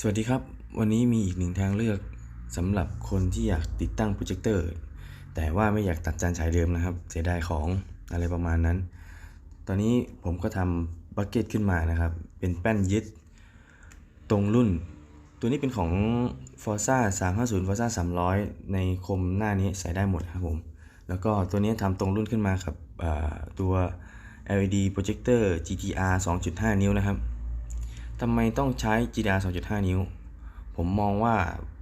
สวัสดีครับ วันนี้มีอีกหนึ่งทางเลือกสำหรับคนที่อยากติดตั้งโปรเจคเตอร์ แต่ว่าไม่อยากตัดจานฉายเดิมนะครับ เสียดายของอะไรประมาณนั้น ตอนนี้ผมก็ทำบักเก็ตขึ้นมานะครับ เป็นแป้นยึดตรงรุ่น ตัวนี้เป็นของ Forza 350 Forza 300 ในคมหน้านี้ใส่ได้หมดครับผม แล้วก็ตัวนี้ทำตรงรุ่นขึ้นมากับตัว LED projector GTR 2.5 นิ้วนะครับ ทำไมต้องใช้ GDR 2.5 นิ้ว ผมมองว่า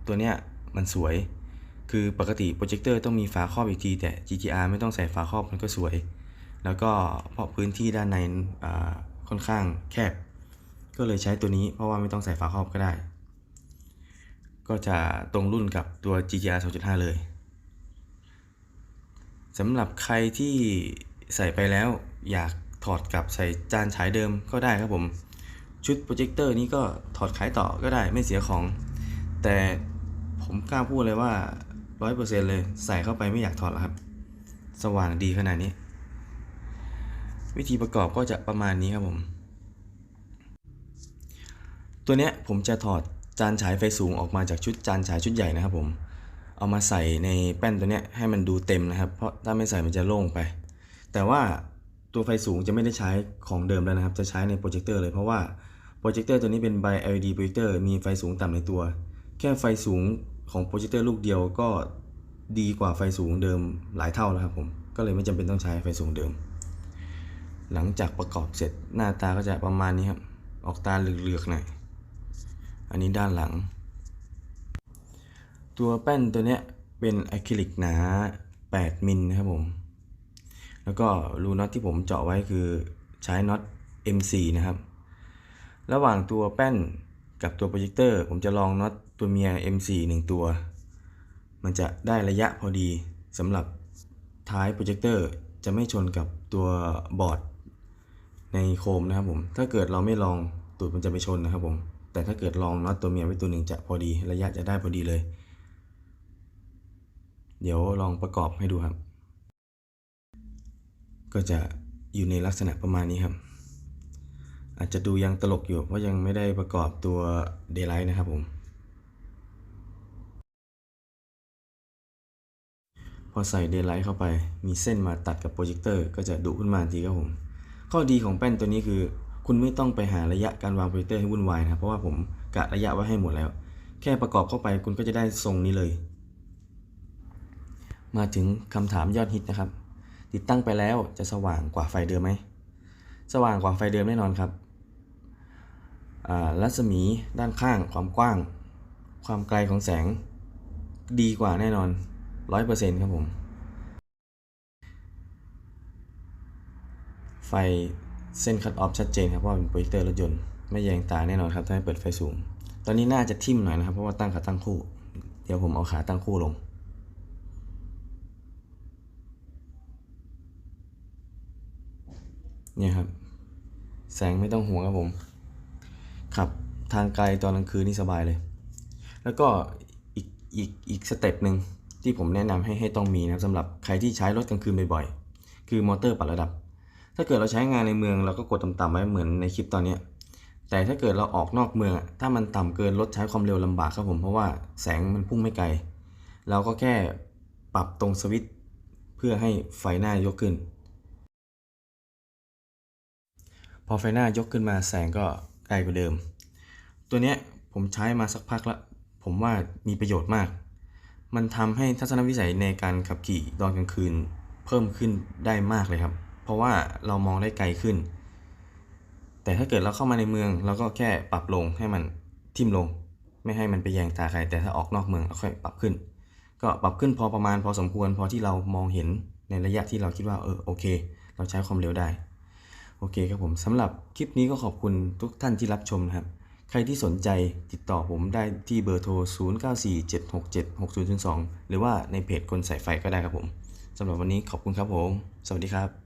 ตัวเนี้ยมันสวย คือปกติโปรเจคเตอร์ต้องมีฝาครอบอีกทีแต่ GTR ไม่ต้องใส่ฝาครอบมันก็สวย แล้วก็เพราะพื้นที่ด้านในค่อนข้างแคบ ก็เลยใช้ตัวนี้เพราะว่าไม่ต้องใส่ฝาครอบก็ได้ ก็จะตรงรุ่นกับตัว GTR 2.5 เลยสำหรับใครที่ใส่ไปแล้วอยากถอดกลับใส่จานฉายเดิมก็ได้ครับผม ชุดโปรเจคเตอร์นี้ก็ถอดขายต่อก็ได้ไม่เสียของ แต่ผมกล้าพูดเลยว่า 100%เลยใส่เข้าไปไม่อยากถอดแล้วครับ สว่างดีขนาดนี้ วิธีประกอบก็จะประมาณนี้ครับผม ตัวเนี้ยผมจะถอดจานฉายไฟสูงออกมาจากชุดจานฉายชุดใหญ่นะครับผมเอามาใส่ในแป้นตัวเนี้ยให้มันดูเต็มนะครับ เพราะถ้าไม่ใส่มันจะโล่งไป แต่ว่าตัวไฟสูงจะไม่ได้ใช้ของเดิมแล้วนะครับ จะใช้ในโปรเจคเตอร์เลยเพราะว่า โปรเจคเตอร์ตัวนี้เป็น by LED โปรเจคเตอร์มีไฟสูงต่ำในตัว แค่ไฟสูงของโปรเจคเตอร์ลูกเดียวก็ดีกว่าไฟสูงเดิมหลายเท่าแล้วครับผมก็เลยไม่จำเป็นต้องใช้ไฟสูงเดิม หลังจากประกอบเสร็จหน้าตาก็จะประมาณนี้ครับ ออกตาเหลือกๆหน่อยอันนี้ด้านหลัง ตัวแป้นตัวเนี้ยเป็นอะคริลิกหนา 8 มิลนะครับผม แล้วก็รูน็อตที่ผมเจาะไว้คือใช้น็อต M4 นะครับ ระหว่างตัวแป้นกับตัวโปรเจคเตอร์ ผมจะลองน็อตตัวเมีย M4 1 ตัว มันจะได้ระยะพอดีสำหรับท้ายโปรเจคเตอร์จะไม่ชนกับตัวบอร์ดในโคมนะครับผม ถ้าเกิดเราไม่ลองตูดมันจะไปชนนะครับผม แต่ถ้าเกิดลองน็อตตัวเมียไว้ตัวหนึ่งจะพอดี ระยะจะได้พอดีเลย เดี๋ยวลองประกอบให้ดูครับ ก็จะอยู่ในลักษณะประมาณนี้ครับ อาจจะดูยังตลกอยู่ เพราะยังไม่ได้ประกอบตัว Daylight นะครับผม พอใส่ Daylight เข้าไป มีเส้นมาตัดกับโปรเจคเตอร์ก็จะดุขึ้นมาทีครับผม ข้อดีของแป้นตัวนี้คือ คุณไม่ต้องไปหาระยะการวางโปรเจคเตอร์ให้วุ่นวายนะครับเพราะว่าผมกะระยะไว้ให้หมดแล้ว แค่ประกอบเข้าไปคุณก็จะได้ทรงนี้เลย มาถึงคำถามยอดฮิตนะครับ ติดตั้งไปแล้วจะสว่างกว่าไฟเดิมไหมสว่างกว่าไฟเดิมแน่นอนครับ รัศมีด้านข้างความกว้าง ความไกลของแสงดีกว่าแน่นอน 100%ครับผม ไฟเส้นคัตออฟชัดเจนครับเพราะว่าเป็นโปรเจคเตอร์รถยนต์ ไม่แยงตาแน่นอนครับถ้าไม่เปิดไฟสูง ตอนนี้น่าจะทิ่มหน่อยนะครับ เพราะว่าตั้งขาตั้งคู่ เดี๋ยวผมเอาขาตั้งคู่ลงเนี่ยครับ แสงไม่ต้องห่วงครับผม ขับทางไกลตอนกลางคืนนี่สบายเลย แล้วก็อีกอีกอีกสเต็ปหนึ่งที่ผมแนะนำให้ให้ต้องมีนะสำหรับใครที่ใช้รถกลางคืนบ่อยๆ คือมอเตอร์ปรับระดับ ถ้าเกิดเราใช้งานในเมืองเราก็กดต่ำๆไว้เหมือนในคลิปตอนนี้ แต่ถ้าเกิดเราออกนอกเมือง ถ้ามันต่ำเกินรถใช้ความเร็วลำบากครับผมเพราะว่าแสงมันพุ่งไม่ไกล เราก็แค่ปรับตรงสวิตช์เพื่อให้ไฟหน้ายกขึ้น พอไฟหน้ายกขึ้นมาแสงก็ ลกว่าเดิม ตัวเนี้ยผมใช้มาสักพักแล้วผมว่ามีประโยชน์มาก มันทำให้ทัศนวิสัยในการขับขี่ตอนกลางคืนเพิ่มขึ้นได้มากเลยครับ เพราะว่าเรามองได้ไกลขึ้น แต่ถ้าเกิดเราเข้ามาในเมืองเราก็แค่ปรับลงให้มันทิ่มลง ไม่ให้มันไปแยงตาใคร แต่ถ้าออกนอกเมืองเราค่อยปรับขึ้น ก็ปรับขึ้นพอประมาณพอสมควร พอที่เรามองเห็นในระยะที่เราคิดว่าเออโอเค เราใช้ความเร็วได้ โอเคครับผมสำหรับคลิปนี้ก็ขอบคุณทุกท่านที่รับชมนะครับ ใครที่สนใจติดต่อผมได้ที่เบอร์โทร 0947676002 หรือว่าในเพจคนใส่ไฟก็ได้ครับผมสำหรับวันนี้ขอบคุณครับผม สวัสดีครับ